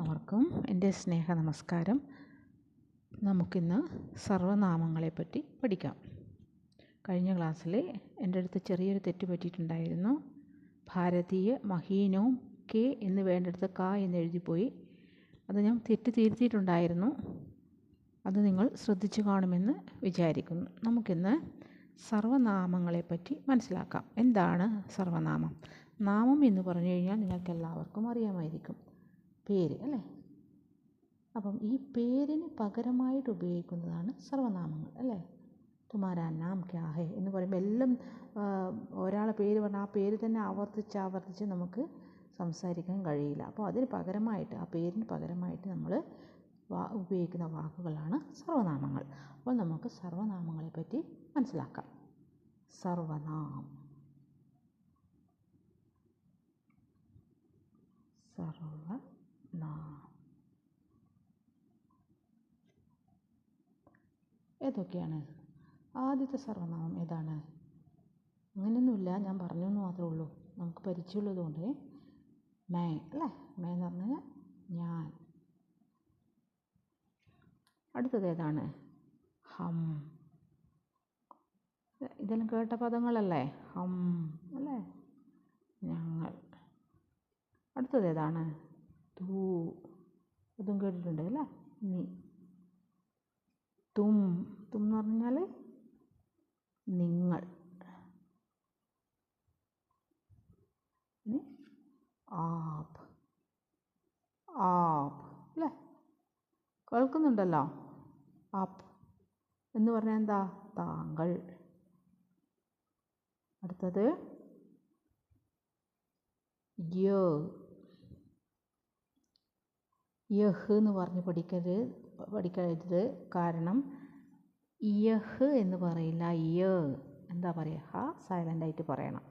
എല്ലാവർക്കും എന്റെ സ്നേഹ നമസ്കാരം നമുക്കിന്ന് സർവനാമങ്ങളെപ്പറ്റി പഠിക്കാം. കഴിഞ്ഞ ക്ലാസ്സിൽ എന്റെ അടുത്ത് ചെറിയൊരു തെറ്റ് പറ്റിയിട്ടുണ്ടായിരുന്നു. ഭാരതീയ മഹീനവും കെ എന്ന് വേണ്ടടുത്ത് ക എന്ന് എഴുതിപ്പോയി. അത് ഞാൻ തെറ്റ് തിരുത്തിയിട്ടുണ്ടായിരുന്നു. അത് നിങ്ങൾ ശ്രദ്ധിച്ചു കാണുമെന്ന് വിചാരിക്കുന്നു. നമുക്കിന്ന് സർവനാമങ്ങളെപ്പറ്റി മനസ്സിലാക്കാം. എന്താണ് സർവനാമം? നാമം എന്ന് പറഞ്ഞു കഴിഞ്ഞാൽ നിങ്ങൾക്ക് എല്ലാവർക്കും അറിയാമായിരിക്കും. പേര് അല്ലേ? അപ്പം ഈ പേരിന് പകരമായിട്ട് ഉപയോഗിക്കുന്നതാണ് സർവനാമങ്ങൾ അല്ലേ? തുമാരാ നാം ക്യാ ഹേ എന്ന് പറയുമ്പോൾ എല്ലാം ഒരാളെ പേര് പറഞ്ഞാൽ ആ പേര് തന്നെ ആവർത്തിച്ച് ആവർത്തിച്ച് നമുക്ക് സംസാരിക്കാൻ കഴിയില്ല. അപ്പോൾ അതിന് പകരമായിട്ട് ആ പേരിന് പകരമായിട്ട് നമ്മൾ ഉപയോഗിക്കുന്ന വാക്കുകളാണ് സർവനാമങ്ങൾ അപ്പോൾ നമുക്ക് സർവനാമങ്ങളെ പറ്റി മനസ്സിലാക്കാം. സർവനാം സർവനാം ഏതൊക്കെയാണ് ആദ്യത്തെ സർവനാമം ഏതാണ്? അങ്ങനെയൊന്നുമില്ല ഞാൻ പറഞ്ഞു എന്ന് മാത്രമേ ഉള്ളൂ. നമുക്ക് പരിചയമുള്ളതുകൊണ്ട്. മേ അല്ലേ? മേ എന്ന് പറഞ്ഞു കഴിഞ്ഞാൽ ഞാൻ. അടുത്തത് ഏതാണ്? ഹം. ഇതെല്ലാം കേട്ട പദങ്ങളല്ലേ? ഹം അല്ലേ? ഞങ്ങൾ. അടുത്തത് ഏതാണ്? തൂ അതും കേട്ടിട്ടുണ്ട് അല്ലേ? നീ. തും. തും എന്ന് പറഞ്ഞാൽ നിങ്ങൾ. ആപ്. ആപ്. അല്ലേ? കേൾക്കുന്നുണ്ടല്ലോ? ആപ്. എന്ന് പറഞ്ഞാൽ എന്താ? താങ്കൾ. അടുത്തത്. യ. യഹ് എന്ന് പറഞ്ഞ് പഠിക്കരുത് പഠിക്കരുത്. കാരണം യഹ് എന്ന് പറയില്ല യ. എന്താ പറയുക ഹ സൈലന്റ് ആയിട്ട് പറയണം.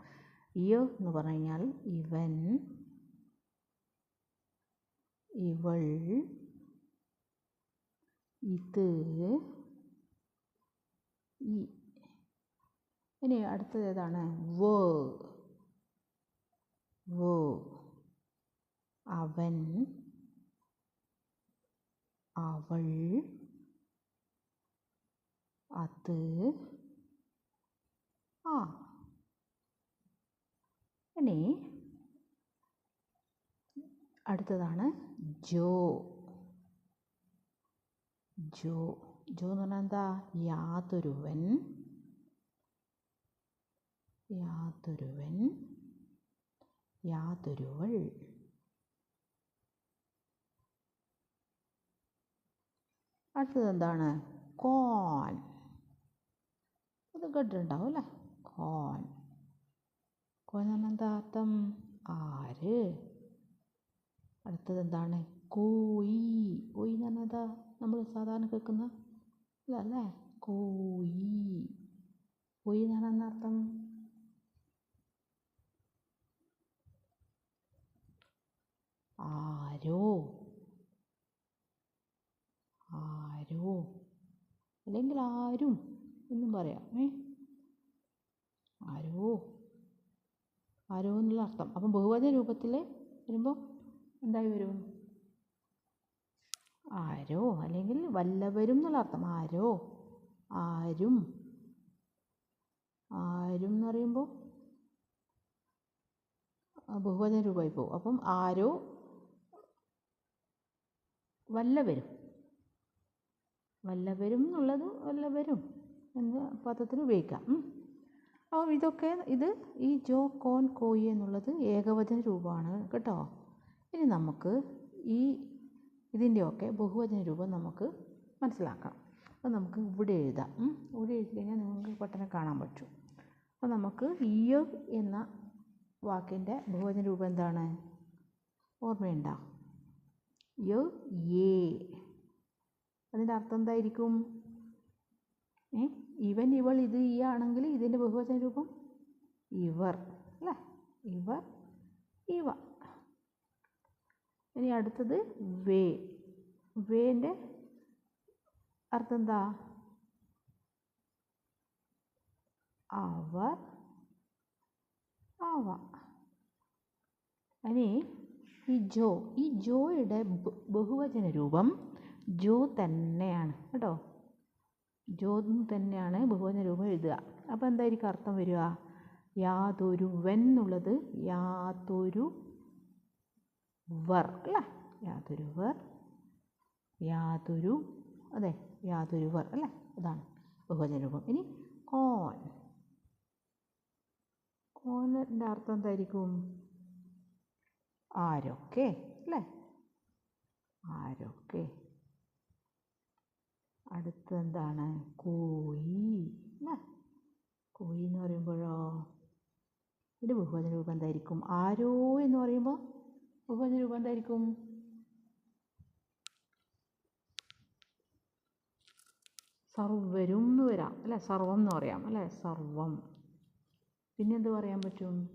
യ എന്ന് പറഞ്ഞു കഴിഞ്ഞാൽ ഇവൻ ഇവൾ ഇത് ഇനി അടുത്തത് ഏതാണ്? വ. വ. അവൻ അവൾ അത് ആ. ഇനി അടുത്തതാണ് ജോ. ജോ. ജോ എന്ന് പറഞ്ഞാൽ എന്താ? യാതൊരുവൻ. യാതൊരുവൻ. യാതൊരുവൾ. അടുത്തത് എന്താണ്? ഇത് കേട്ടിട്ടുണ്ടാവും അല്ലേ? കോൺ കോൻ എന്ന് പറഞ്ഞാൽ എന്താ അർത്ഥം? ആര്? അടുത്തത് എന്താണ്? കോയി കോയി എന്ന് പറഞ്ഞാൽ എന്താ? നമ്മൾ സാധാരണ കേൾക്കുന്ന അല്ല? അല്ലേ കോയി കോയി എന്ന് പറഞ്ഞാൽ അർത്ഥം? ആരോ. ആരോ അല്ലെങ്കിൽ ആരും എന്നും പറയാം. ഏ? ആരോ? ആരോ എന്നുള്ള അർത്ഥം. അപ്പം ബഹുവചന രൂപത്തിൽ വരുമ്പോൾ എന്തായി വരും? ആരോ? അല്ലെങ്കിൽ വല്ലവരും എന്നുള്ള അർത്ഥം. ആരോ? ആരും. ആരും എന്ന് പറയുമ്പോൾ ബഹുവചന രൂപമായി പോകും അപ്പം ആരോ വല്ലവരും. വല്ലവരും എന്നുള്ളത് വല്ലവരും എന്ന പദത്തിന് ഉപയോഗിക്കാം. അപ്പോൾ ഇതൊക്കെ ഇത് ഈ ജോ കോൻ കോയി എന്നുള്ളത് ഏകവചന രൂപമാണ് കേട്ടോ. ഇനി നമുക്ക് ഈ ഇതിന്റെയൊക്കെ ബഹുവചന രൂപം നമുക്ക് മനസ്സിലാക്കാം. അപ്പോൾ നമുക്ക് ഇവിടെ എഴുതാം. ഇവിടെ എഴുതി കഴിഞ്ഞാൽ നിങ്ങൾക്ക് പെട്ടെന്ന് കാണാൻ പറ്റും. അപ്പോൾ നമുക്ക് ഇയ എന്ന വാക്കിന്റെ ബഹുവചന രൂപം എന്താണ്? ഓർമ്മയുണ്ടോ? യ ഏ അതിന്റെ അർത്ഥം എന്തായിരിക്കും ഏ? ഇവൻ ഇവൾ ഇത് ഈ ആണെങ്കിൽ ഇതിന്റെ ബഹുവചന രൂപം ഇവർ അല്ലേ? ഇവർ ഇവ. ഇനി അടുത്തത് വേ. വേന്റെ അർത്ഥം എന്താ അവർ അവ. ഇനി ഈ ജോ ഈ ജോയുടെ ബഹുവചന രൂപം ജോ തന്നെയാണ് കേട്ടോ? ജോ തന്നെയാണ് ബഹുവചന രൂപം എഴുതുക. അപ്പോൾ എന്തായിരിക്കും അർത്ഥം വരിക? യാതൊരുവൻ എന്നുള്ളത് യാതൊരു വർ അല്ലേ? യാതൊരുവർ യാതൊരു അതെ യാതൊരു വർ അല്ലേ? അതാണ് ബഹുവചന രൂപം. ഇനി കോൻ. കോനിന്റെ അർത്ഥം എന്തായിരിക്കും? ആരൊക്കെ അല്ലേ? ആരൊക്കെ. അടുത്ത എന്താണ്? കോയി എന്നാ കോയി എന്ന് പറയുമ്പോഴോ? ഇതിന്റെ ബഹുവചന രൂപം എന്തായിരിക്കും? ആരോ എന്ന് പറയുമ്പോൾ ബഹുവചന രൂപം എന്തായിരിക്കും? സർവരും എന്ന് വരാം അല്ലേ? സർവം എന്ന് പറയാം അല്ലേ? സർവം. പിന്നെ എന്ത് പറയാൻ പറ്റും?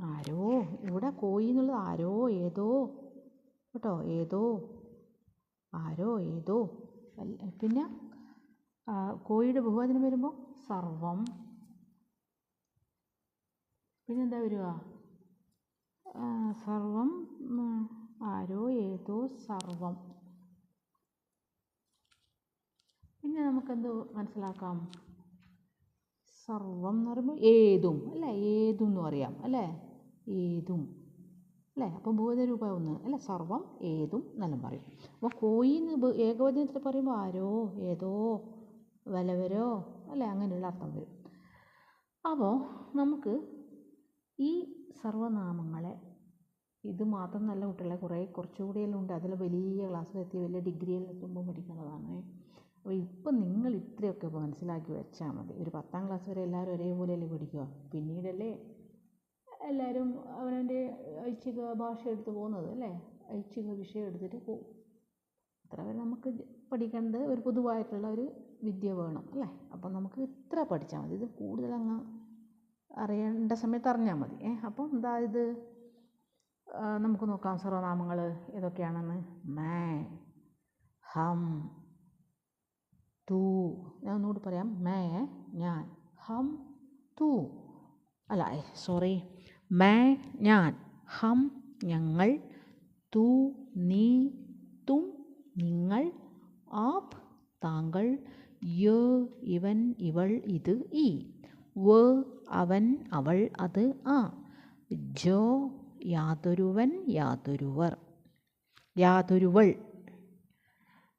ആരോ. ഇവിടെ കോയി എന്നുള്ളത് ആരോ ഏതോ. കേട്ടോ? ഏതോ. ആരോ ഏതോ. പിന്നെ കോഴിയുടെ ബഹുവചനം വരുമ്പോൾ സർവം. പിന്നെന്താ വരിക? സർവം ആരോ ഏതോ സർവം. പിന്നെ നമുക്കെന്ത് മനസ്സിലാക്കാം? സർവം എന്ന് പറയുമ്പോൾ ഏതും അല്ലേ? ഏതും എന്ന് പറയാം അല്ലേ? ഏതും. അല്ലേ? അപ്പം ബഹുവചന രൂപം ഒന്ന് അല്ലേ? സർവം ഏതും എന്നെല്ലാം പറയും. അപ്പോൾ കോയി എന്ന് ഏകവചനത്തിൽ പറയുമ്പോൾ ആരോ ഏതോ വലവരോ അല്ലേ? അങ്ങനെയുള്ള അർത്ഥം വരും. അപ്പോൾ നമുക്ക് ഈ സർവനാമങ്ങളെ ഇത് മാത്രം നല്ല കുട്ടികളെ കുറേ കുറച്ചുകൂടിയെല്ലാം ഉണ്ട്. അതിൽ വലിയ ക്ലാസ്സിലെത്തി വലിയ ഡിഗ്രിയിൽ എത്തുമ്പോൾ പഠിക്കുന്നതാണ്. അപ്പോൾ ഇപ്പം നിങ്ങൾ ഇത്രയൊക്കെ മനസ്സിലാക്കി വെച്ചാൽ മതി. ഒരു പത്താം ക്ലാസ് വരെ എല്ലാവരും ഒരേപോലെയല്ലേ പഠിക്കുക പിന്നീടല്ലേ എല്ലാവരും അവനവന്റെ ഐച്ഛിക ഭാഷ എടുത്ത് പോകുന്നത് അല്ലേ? ഐച്ഛിക വിഷയം എടുത്തിട്ട് പോകും. അത്ര വരെ നമുക്ക് പഠിക്കേണ്ടത് ഒരു പൊതുവായിട്ടുള്ള ഒരു വിദ്യ വേണം അല്ലേ? അപ്പം നമുക്ക് ഇത്ര പഠിച്ചാൽ മതി. ഇത് കൂടുതലങ്ങ് അറിയേണ്ട സമയത്ത് അറിഞ്ഞാൽ മതി. ഏ അപ്പം എന്താ ഇത്? നമുക്ക് നോക്കാം. സർവനാമങ്ങൾ ഏതൊക്കെയാണെന്ന്? മേ ഹം തൂ. ഞാൻ ഒന്നുകൂടി പറയാം. മേ ഞാൻ ഹം തൂ. അല്ല സോറി. മേ ഞാൻ ഹം ഞങ്ങൾ തൂ നീ തും നിങ്ങൾ ആപ് താങ്കൾ യ ഇവൻ ഇവൾ ഇത് ഈ വ അവൻ അവൾ അത് ആ ജോ യാതൊരുവൻ യാതൊരുവർ. യാതൊരുവൾ.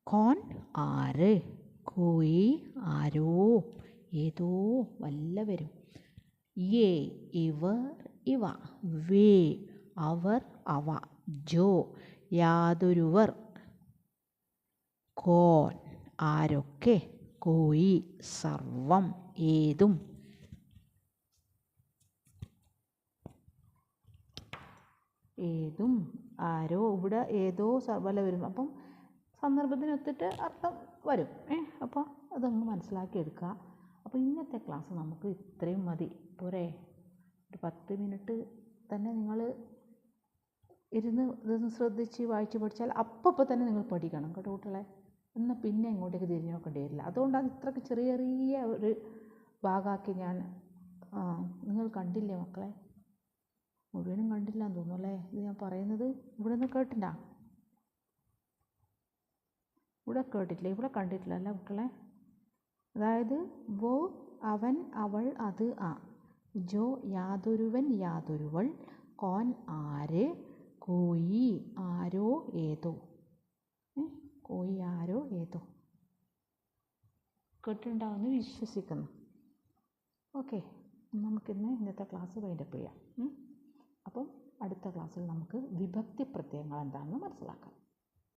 കോൺ ആര്? കോയി ആരോ? ഏതോ വല്ലവരും. ഏ ഇവർ ഇവ. വേ അവർ അവ. ജോ യാതൊരുവർ. കോൻ ആരൊക്കെ? കോയി സർവം ഏതും. ഏതും ആരോ ഇവിടെ ഏതോ സർവല വരും അപ്പം സന്ദർഭത്തിനൊത്തിട്ട് അർത്ഥം വരും. ഏ അപ്പോൾ അതങ്ങ് മനസ്സിലാക്കി എടുക്കുക. അപ്പോൾ ഇന്നത്തെ ക്ലാസ് നമുക്ക് ഇത്രയും മതി. പോരെ. ഒരു പത്ത് മിനിറ്റ് തന്നെ നിങ്ങൾ ഇരുന്ന് ഇതൊന്ന് ശ്രദ്ധിച്ച് വായിച്ച് പഠിച്ചാൽ അപ്പപ്പോൾ തന്നെ നിങ്ങൾ പഠിക്കണം കേട്ടോ കുട്ടികളെ. എന്നാൽ പിന്നെ ഇങ്ങോട്ടേക്ക് തിരിഞ്ഞ് നോക്കേണ്ടി വരില്ല. അതുകൊണ്ടാണ് ഇത്രയ്ക്ക് ചെറിയ ചെറിയ ഒരു ഭാഗമാക്കി ഞാൻ നിങ്ങൾ കണ്ടില്ലേ മക്കളെ? മുഴുവനും കണ്ടില്ല എന്ന് തോന്നുന്നു അല്ലേ? ഇത് ഞാൻ പറയുന്നത് ഇവിടെ നിന്ന് കേട്ടില്ല ഇവിടെ കേട്ടിട്ടില്ല. ഇവിടെ കണ്ടിട്ടില്ല അല്ലേ കുട്ടികളെ? അതായത് വോ അവൻ അവൾ അത് ആ. ജോ യാതൊരുവൻ യാതൊരുവൾ കോൻ ആര് കോയി ആരോ ഏതോ? കോയി ആരോ ഏതോ കേട്ടിട്ടുണ്ടാവുമെന്ന് വിശ്വസിക്കുന്നു ഓക്കെ നമുക്കിന്ന് ഇന്നത്തെ ക്ലാസ് വൈൻഡപ്പ് ചെയ്യാം? അപ്പം അടുത്ത ക്ലാസ്സിൽ നമുക്ക് വിഭക്തി പ്രത്യയങ്ങൾ എന്താണെന്ന് മനസ്സിലാക്കാം